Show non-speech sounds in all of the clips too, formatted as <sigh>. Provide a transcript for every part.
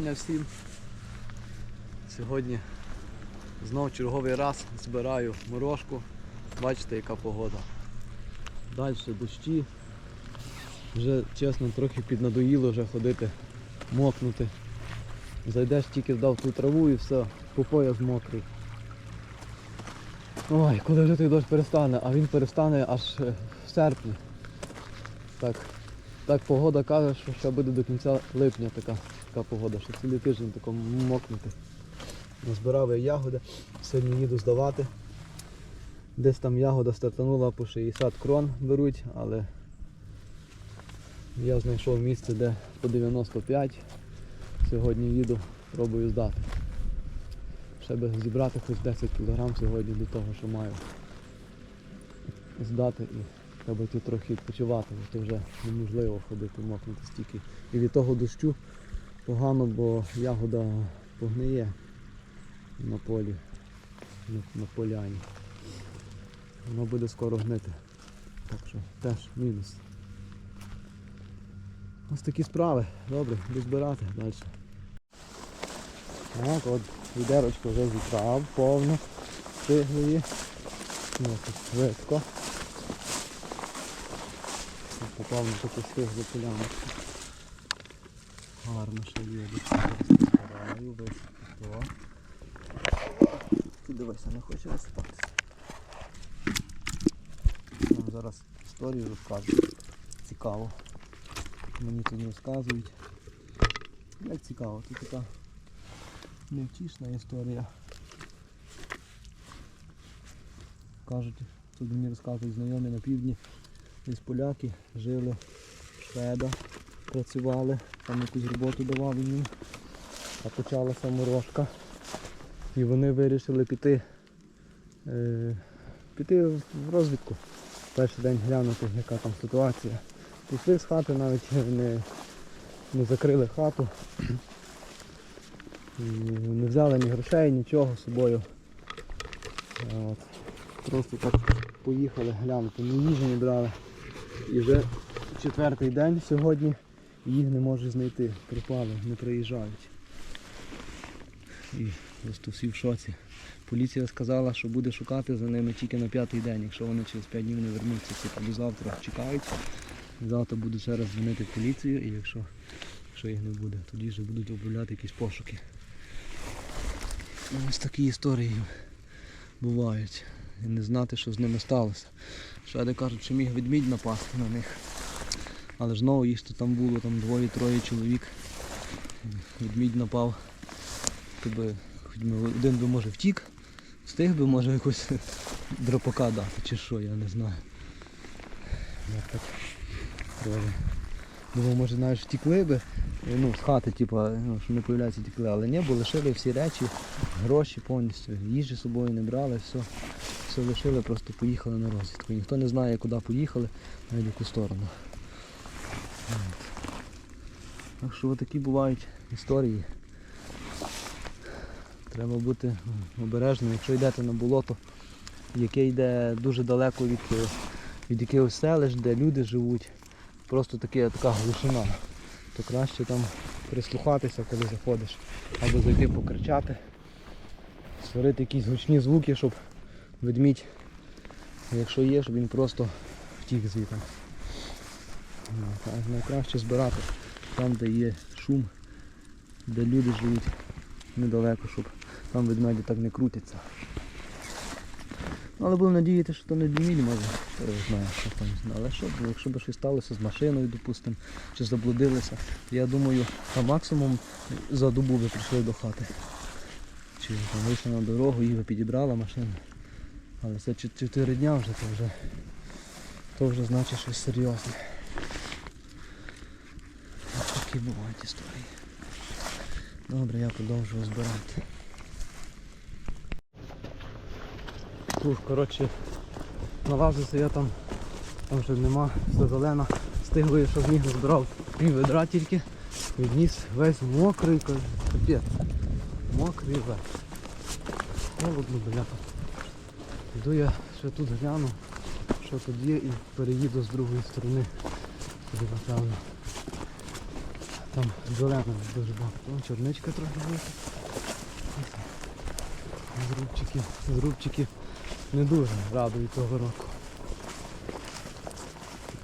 Вітання всім. Сьогодні знов черговий раз збираю морожку. Бачите, яка погода. Далі дощі. Вже чесно трохи піднадоїло вже ходити, мокнути. Зайдеш тільки вдав ту траву і все, по пояс мокрий. Ой, коли вже той дощ перестане, а він перестане аж е, в серпні. Так, так погода каже, що ще буде до кінця липня така, така погода, що цілий тиждень тако мокнути. Назбирав я ягоди, сьогодні їду здавати. Десь там ягода стартанула по 60 крон беруть, але я знайшов місце, де по 95. Сьогодні їду, пробую здати. Ще би зібрати хоч 10 кг сьогодні до того, що маю здати і треба йти трохи відпочивати, бо то вже неможливо ходити, мокнути стільки. І від того дощу погано, бо ягода погниє на полі, на, поляні. Воно буде скоро гнити. Так що теж мінус. Ось такі справи. Добре, буду збирати далі. Так, от відерочко вже зібрав, повно, стиглої. Ну, тут швидко. Попав на таку стиглу поляночку. Гарно ще є. Збираю, висипаю. Ти дивися, не хоче висипатися. Вам зараз історію розкажу. Цікаво. Мені тут розказують. Як цікаво, тут така невтішна історія. Кажуть, тут мені розказують знайомі на півдні із поляки, жили шведа, працювали, там якусь роботу давали їм, а почалася морожка. І вони вирішили піти, е, піти в розвідку. Перший день глянути, яка там ситуація. Пішли з хати, навіть <laughs> не, не закрили хату. Не взяли ні грошей, нічого з собою. От. Просто так поїхали глянути, ні їжі не брали. І вже четвертий день сьогодні їх не можуть знайти. Пропали, не приїжджають. І просто всі в шоці. Поліція сказала, що буде шукати за ними тільки на п'ятий день, якщо вони через п'ять днів не вернуться, типу до завтра чекають. Завтра буду ще раз дзвонити в поліцію і якщо, якщо їх не буде, тоді вже будуть обробляти якісь пошуки. Ось такі історії бувають. І не знати, що з ними сталося. Шведи кажуть, що міг ведмідь напасти на них. Але знову їх то там було там двоє-троє чоловік. Ведмідь напав. То хоч би один би може втік, встиг би може якось <laughs> драпака дати чи що, я не знаю. Я так трохи. Думав, може навіть втікли би, ну, з хати, типу, ну, що не появляються тікли, але ні, бо лишили всі речі, гроші повністю, їжі з собою не брали, все, все лишили, просто поїхали на розвідку. Ніхто не знає, куди поїхали, навіть в яку сторону. Так що такі бувають історії. Треба бути обережним, якщо йдете на болото, яке йде дуже далеко від, е, від якихось селищ, де люди живуть, просто таке, така глушина, то краще там прислухатися, коли заходиш, або зайти покричати, створити якісь гучні звуки, щоб ведмідь, якщо є, щоб він просто втік звідти. Найкраще збирати там, де є шум, де люди живуть недалеко, щоб там ведмеді так не крутяться. Ну, Але будемо надіятися, що то не діміль, може, знає, що там. Але що, якщо б щось сталося з машиною, допустимо, чи заблудилися, я думаю, а максимум за добу би прийшли до хати. Чи там вийшли на дорогу, їх би підібрала машина. Але це 4 дня вже, то вже, то вже значить щось серйозне. Такі бувають історії. Добре, я продовжую збирати. Фух, коротше, налазився я там, там вже нема, все зелено. Стиглою, що зміг збирав пів ведра тільки. Відніс весь мокрий, ка- капець. Мокрий весь. Холодно, бляха. Йду я ще тут гляну, що тут є і переїду з другої сторони. Туди напевно. Там зелено дуже багато. Вон чорничка трохи буде. Зрубчики, зрубчики не дуже радують того року.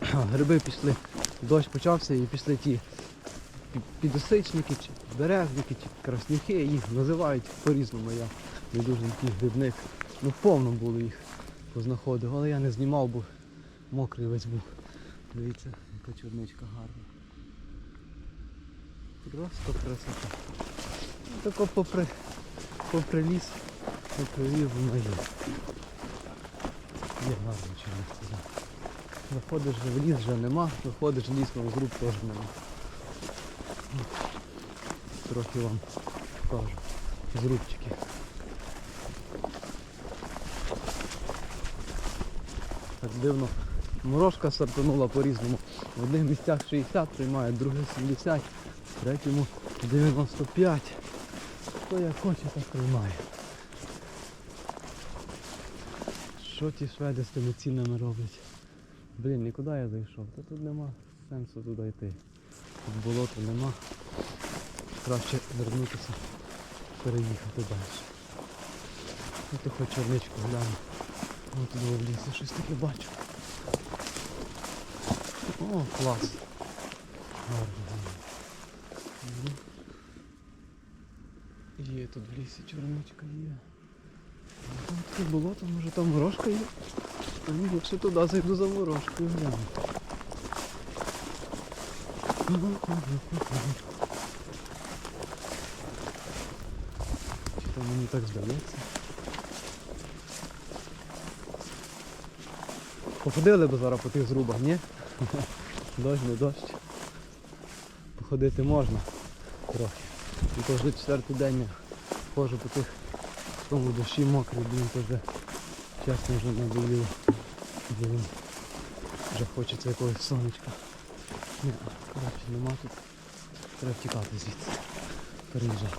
<clears throat> Гриби пішли, дощ почався і пішли ті підосичники, чи березники, чи краснюхи, їх називають по-різному. Я не дуже такий грибник. Ну повно було їх познаходив, але я не знімав, бо мокрий весь був. Дивіться, яка чорничка гарна. Просто красота. Ну, Тако попри, попри ліс, попри ліс вона є. Є гарна чорниця. да. Заходиш в ліс вже нема, виходиш в ліс, на зруб теж нема. Трохи вам покажу. Зрубчики. Так дивно. Морожка сортанула по-різному. В одних місцях 60 приймає, в других 70, в третьому 95. Хто як хоче, так приймає. Що ті шведи з тими цінами роблять? Блін, нікуди я зайшов? Та тут нема сенсу туди йти. Тут болота нема. Краще вернутися, переїхати далі. Ну то хоч чорничку гляну. Ось тут в лісі щось таке бачу. О, клас. Гарно. гарно. Мгм. Є тут в лісі чорничка є. Там таке болото, може там ворожка є? А якщо туди зайду за ворожкою гляну. Чи то мені так здається? Походили б зараз по тих зрубах, ні? <laughs> Дощ, не дощ. Походити можна трохи. І то вже четвертий день ходжу по тих тому дощі мокрий, блін, то вже чесно вже надоїло. Блін. Вже хочеться якогось сонечка. Ні, коротше, нема тут. Треба втікати звідси. Переїжджати.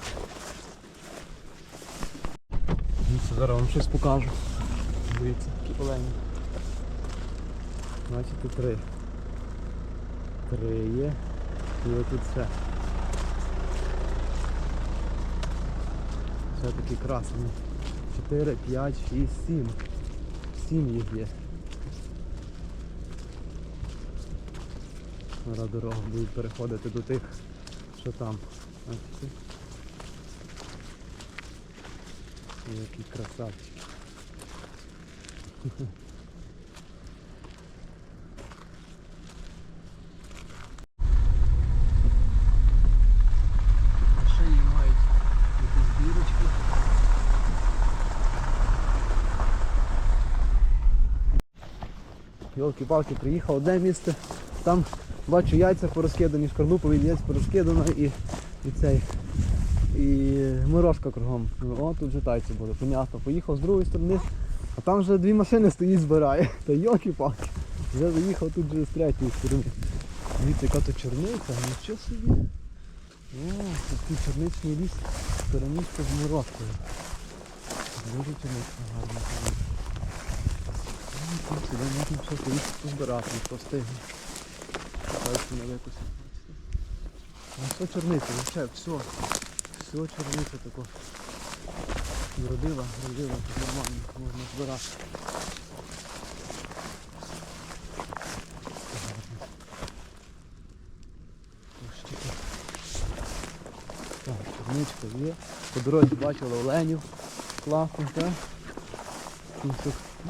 Дивіться, зараз вам щось покажу. Дивіться, які олені. Бачите, три. Три є. І отут ще. Ще такі красний. 4, 5, 6, 7. 7 їх є. Зараз дорогу будуть переходити до тих, що там. Які красавчики. Ще її мають якусь бірочку. Йолки-палки, приїхав одне місце, там бачу яйця порозкидані, шкарлупові яйця порозкидано і, і цей. І морожка кругом. О, тут вже тайці були, понятно. Поїхав з другої сторони, а там вже дві машини стоїть, збирає. <laughs> Та йолки-палки. Вже заїхав тут вже з третьої сторони. Дивіться, яка то чорниця, нічого собі. О, такий чорничний ліс, перемішка з морозкою. Дуже чорничка гарна. Ну, Тут сюди можна все поїхати позбирати, не постигне. Пальці не викусить. Ну все чорниця, взагалі, все. Все чорниця тако. Зродила, тут нормально, можна збирати. Так, чорничка є. По дорозі бачила оленів. Класно, так?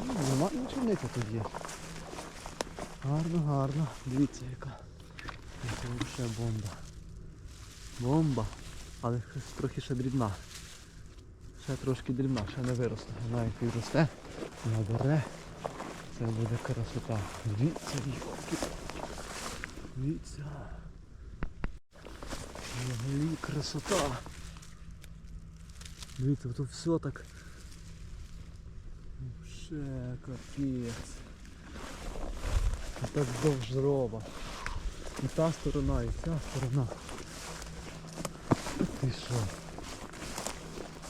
Ну, тут, ну, тут є. Гарно, гарно. Дивіться яка. Ще бомба. Бомба. Але трохи ще дрібна. Ще трошки дрібна, ще не виросла. Вона як підросте, набере. Це буде красота. Дивіться, йолки. Дивіться. Взагалі красота. Дивіться, тут все так. Ще капець. І так довж дрова. І та сторона, і ця сторона. Ти що?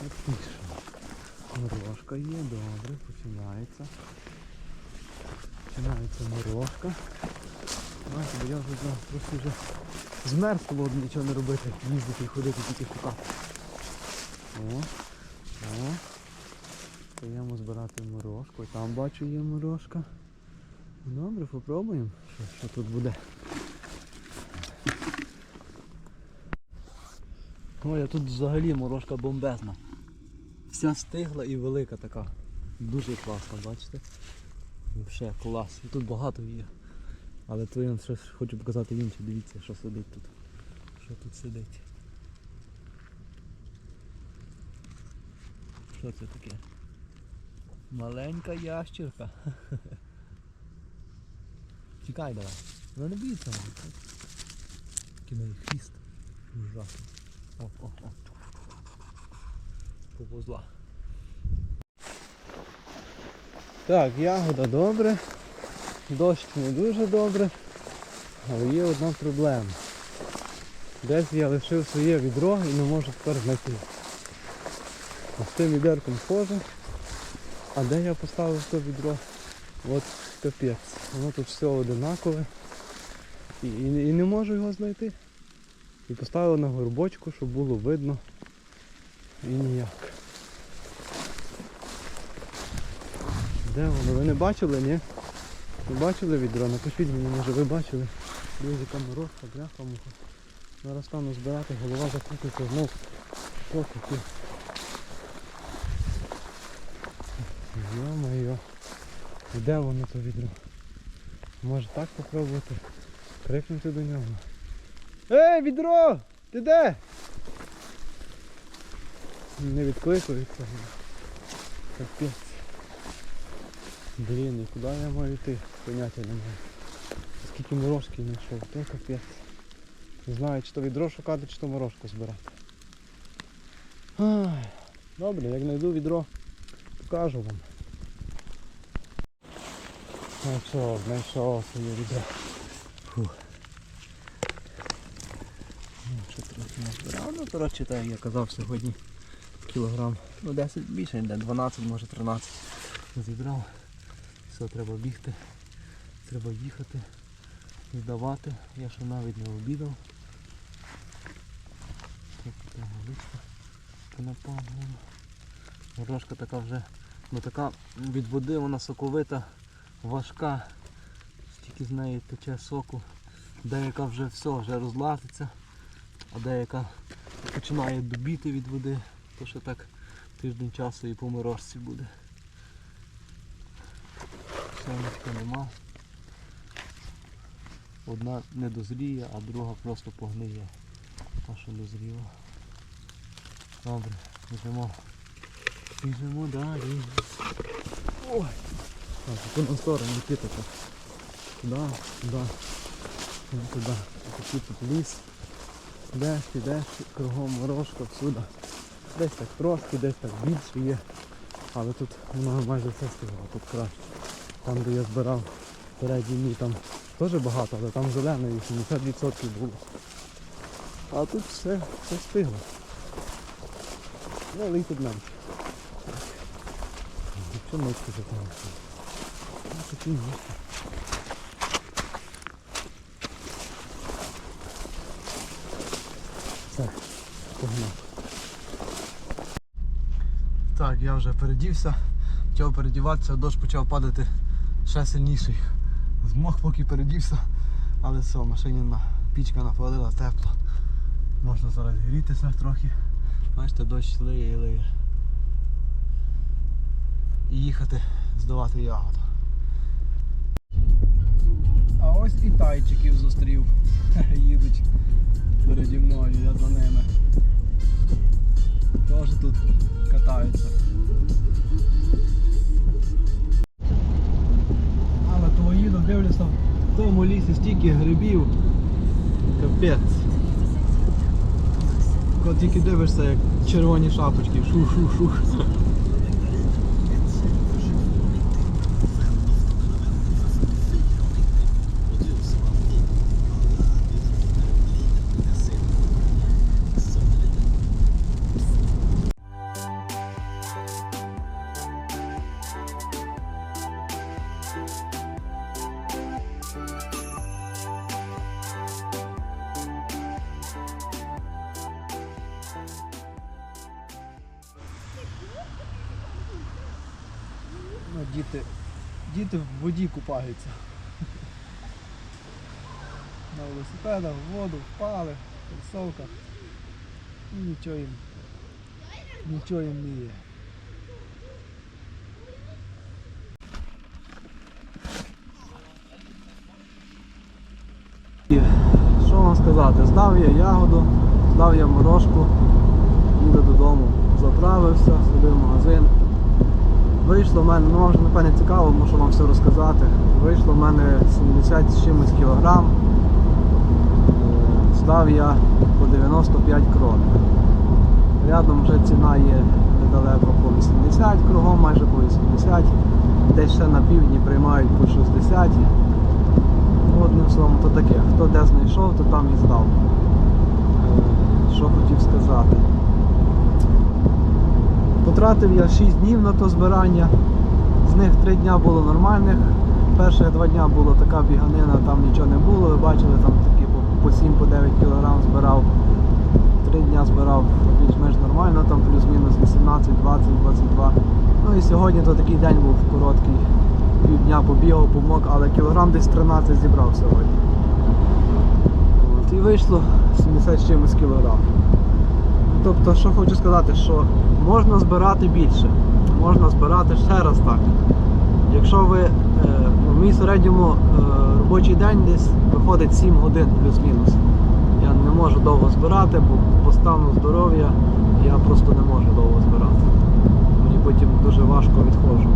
Ти що? Морожка є, добре, починається. Починається морожка. Знаєте, бо я вже трохи вже Змерз холодно, нічого не робити, їздити і ходити тільки шукати. О, о. Даємо збирати морожку. Там бачу є морожка. Добре, попробуємо, що, що тут буде. Ой, а тут взагалі морожка бомбезна. Вся стигла і велика така. Дуже класна, бачите? Взагалі клас. Тут багато є. Але то я щось хочу показати інше. Дивіться, що сидить тут. Що тут сидить. Що це таке? Маленька ящерка. Тікай давай. Вона не боїться мене. Такий неї хвіст. Ужасний. О, о, о. Поповзла. Так, ягода добре. Дощ не дуже добре. Але є одна проблема. Десь я лишив своє відро і не можу тепер знайти. А з тим відерком схоже. А де я поставив то відро? От капець. Воно тут все одинакове. І, і, і не можу його знайти. І поставив на горбочку, щоб було видно. І ніяк. Де воно? Ви не бачили, ні? Не бачили відро? Напишіть мені, може ви бачили. Друзі, яка морозка, бляха муха. Зараз стану збирати, голова закрутиться знов. Що таке? Йо-моє. Де воно то відро? Може так попробувати? Крикнути до нього. Ей, відро! Ти де? Не відкликується. Капець. Блін, і куди я маю йти? Поняття немає. Скільки морожки знайшов, то капець. Не знаю, чи то відро шукати, чи то морожку збирати. Ай, Добре, як знайду відро, покажу вам. Ну що, знайшов своє відро. Фух. Ну, трохи назбирав. Ну, коротше, так я казав сьогодні кілограм. Ну 10 більше, не 12, може 13 зібрав. Все, треба бігти. Треба їхати, здавати. Я ще навіть не обідав. Листа. Горошка така вже, ну така від води вона соковита, важка. Стільки з неї тече соку. Деяка вже все, вже розлазиться, а деяка починає добіти від води, то ще так тиждень часу і по морозці буде. Сонечка нема. Одна не дозріє, а друга просто погниє. Та що дозріла. Добре, біжимо. Біжимо далі. Ой. Так, на сторону. Туди, туди. Ну, туди. Такий тут ліс. Йдеш, ідеш, кругом морожка, всюди. Десь так трошки, десь так більше є. Але тут воно майже все стигло, тут краще. Там де я збирав передній мій там теж багато, але там зеленої 70% було. А тут все, все стигло. Ну, але і тут менше. Що ночки затягнути? Так, я вже передівся. Почав передіватися, дощ почав падати ще сильніший. Змог поки передівся, але все, машиніна, пічка напалила тепло. Можна зараз грітися трохи. Бачите, дощ лиє і лиє. І їхати здавати ягоду. А ось і тайчиків зустрів. <laughs> Їдуть переді мною, я за ними. Теж тут катаються. Але того їду, дивлюся, в тому лісі стільки грибів. Капець. Коли тільки дивишся, як червоні шапочки, шу-шу-шу. Ну, діти, діти в воді купаються. На велосипедах, в воду, впали, в кросовках. І нічого їм, нічого їм не є. Що вам сказати? Здав я ягоду, здав я морожку, їду додому, заправився, сюди в магазин. Вийшло в мене, ну вам вже напевне цікаво, можу вам все розказати. Вийшло в мене 70 з чимось кілограм. Е, Здав я по 95 крон. Рядом вже ціна є недалеко по 80 кругом, майже по 80. Десь ще на півдні приймають по 60. Ну, Одним словом, то таке. Хто де знайшов, то там і здав. Е, Що хотів сказати. Потратив я 6 днів на то збирання. З них 3 дня було нормальних. Перші 2 дня була така біганина, там нічого не було. Ви бачили, там такі по- по 7-9 кг збирав. 3 дня збирав більш-менш нормально, там плюс-мінус 18, 20, 22. Ну і сьогодні то такий день був короткий. Півдня побігав, помок, але кілограм десь 13 зібрав сьогодні. От, і вийшло 70 з чимось кілограм. Тобто, що хочу сказати, що можна збирати більше, можна збирати ще раз так. Якщо ви, е, ну, мій середньому е, робочий день десь виходить 7 годин плюс-мінус. Я не можу довго збирати, бо по стану здоров'я я просто не можу довго збирати. Мені потім дуже важко відходжу.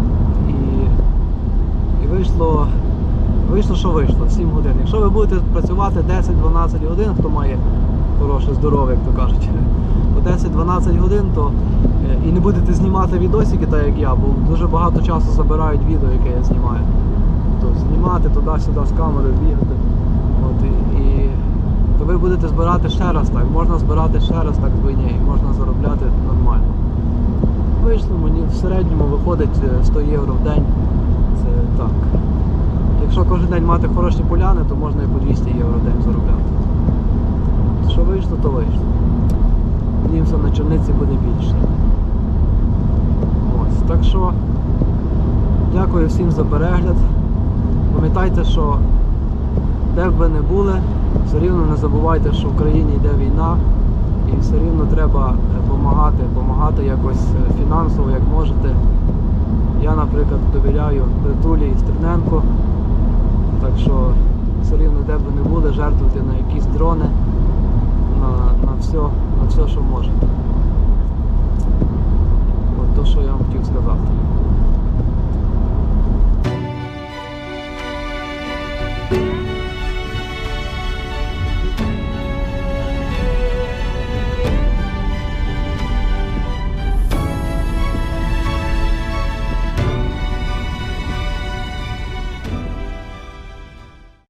І, і вийшло, вийшло, що вийшло, 7 годин. Якщо ви будете працювати 10-12 годин, хто має хороше здоров'я, як то кажуть, по 10-12 годин, то е, і не будете знімати відосики, так як я, бо дуже багато часу забирають відео, яке я знімаю. То знімати туди-сюди з камерою бігати. От, і, і, то ви будете збирати ще раз так. Можна збирати ще раз так двойні, і можна заробляти нормально. Вийшло мені в середньому виходить е, 100 євро в день. Це так. Якщо кожен день мати хороші поляни, то можна і по 200 євро в день заробляти. Що вийшло, то вийшло. Надіємося, на чорниці буде більше. Ось. Так що дякую всім за перегляд. Пам'ятайте, що де б ви не були, все рівно не забувайте, що в країні йде війна і все рівно треба допомагати, допомагати якось е, фінансово, як можете. Я, наприклад, довіряю Притулі і Стерненко, так що все рівно де б ви не були, жертвуйте на якісь дрони, на на, все, на все, що можете. вот то, що я вам хотів сказати.